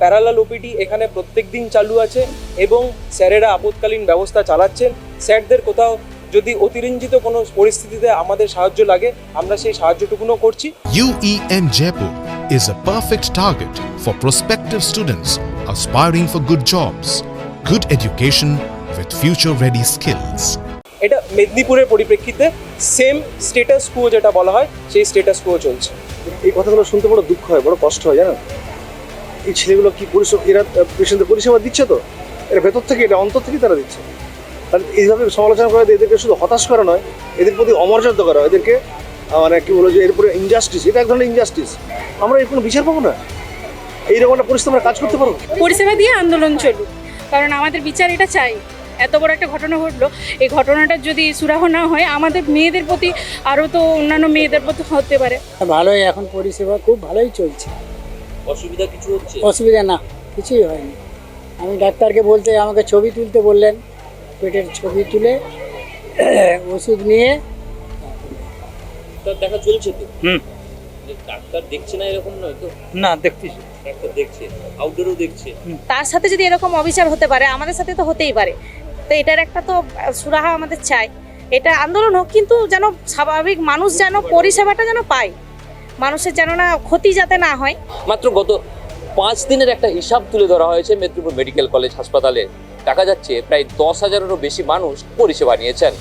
Parallel OPD এখানে প্রত্যেক দিন চালু আছে এবং স্যারেরা আপৎকালীন ব্যবস্থা চালাচ্ছেন। স্যারদের কোথাও যদি অতিরঞ্জিত কোনো পরিস্থিতিতে আমাদের সাহায্য লাগে আমরা সেই সাহায্যটুকুনও করছি। UEM Jaipur is a perfect target for prospective students aspiring for good jobs, good education with future ready skills. এটা মেদিনীপুরের পরিপ্রেক্ষিতে সেম স্টেটাস কুয়ো যেটা বলা হয় সেই স্টেটাস কুয়ো চলছে। এই কথাগুলো শুনতে বড় দুঃখ হয় বড় কষ্ট হয় জানেন? এই ছেলেগুলো কি পরিষেবা এরা পেশেন্টদের পরিষেবা দিচ্ছে তো? এরা ভেতর থেকে এটা অন্তর থেকে তারা দিচ্ছে। তাহলে এইভাবে সমালোচনা করা এদেরকে শুধু হতাশ করা নয় এদের প্রতি অমর্যাদা করা এদেরকে মানে কি বলব যে এরপরে ইনজাস্টিস এটা এক ধরনের ইনজাস্টিস আমরা এর কোনো বিচার পাবো না? এইরকম একটা পরিস্থিতি আমরা কাজ করতে পারব পরিষেবা দিয়ে আন্দোলন চলুক। কারণ আমাদের বিচার এটা চাই। এত বড় একটা ঘটনা ঘটলো। এই ঘটনাটার যদি সুরাহ না হয় আমাদের মেয়েদের প্রতি আরও তো অন্যান্য মেয়েদের প্রতি হতে পারে। ভালোই এখন পরিষেবা খুব ভালোই চলছে। অসুবিধা কিছু হচ্ছে? অসুবিধা না কিছুই হয়নি। আমি ডাক্তারকে বলতে আমাকে ছবি তুলতে বললেন। পেটের ছবি তুলে ওষুধ নিয়ে। ডাক্তার দেখা চলছে তো? হুম। ডাক্তার দেখছে না এরকম নয় তো? না দেখতেছি ডাক্তার দেখছে আউটডোরও দেখছে। তার সাথে যদি এরকম অবিচার হতে পারে আমাদের সাথে তো হতেই পারে। তো এটার একটা তো সুরাহা আমাদের চাই। এটা আন্দোলন হোক কিন্তু যেন স্বাভাবিক মানুষ যেন পরিষেবাটা যেন পায়। মানুষের যেন না ক্ষতি যাতে না হয়। মাত্র গত পাঁচ দিনের একটা হিসাব তুলে ধরা হয়েছে মেদিনীপুর মেডিকেল কলেজ হাসপাতালে। দেখা যাচ্ছে প্রায় দশ হাজারেরও বেশি মানুষ পরিষেবা নিয়েছেন।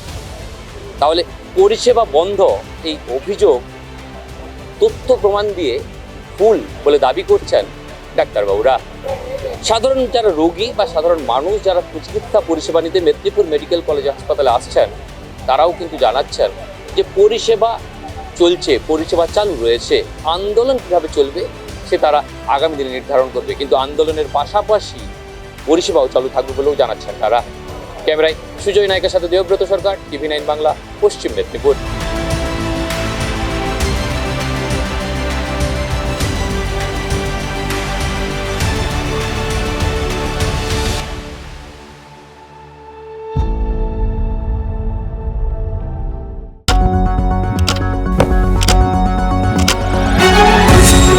তাহলে পরিষেবা বন্ধ, এই অভিযোগ, তথ্য প্রমাণ দিয়ে ভুল বলে দাবি করছেন ডাক্তারবাবুরা। সাধারণ যারা রোগী বা সাধারণ মানুষ যারা চিকিৎসা পরিষেবা নিতে মেদিনীপুর মেডিকেল কলেজ হাসপাতালে আসছেন, তারাও কিন্তু জানাচ্ছেন যে পরিষেবা চলছে, পরিষেবা চালু রয়েছে। আন্দোলন কীভাবে চলবে, সে তারা আগামী দিনে নির্ধারণ করবে। কিন্তু আন্দোলনের পাশাপাশি পরিষেবাও চালু থাকবে বলেও জানাচ্ছেন তারা। ক্যামেরায় সুজয় নায়কের সাথে দেবব্রত সরকার, টিভি নাইন বাংলা, পশ্চিম মেদিনীপুর।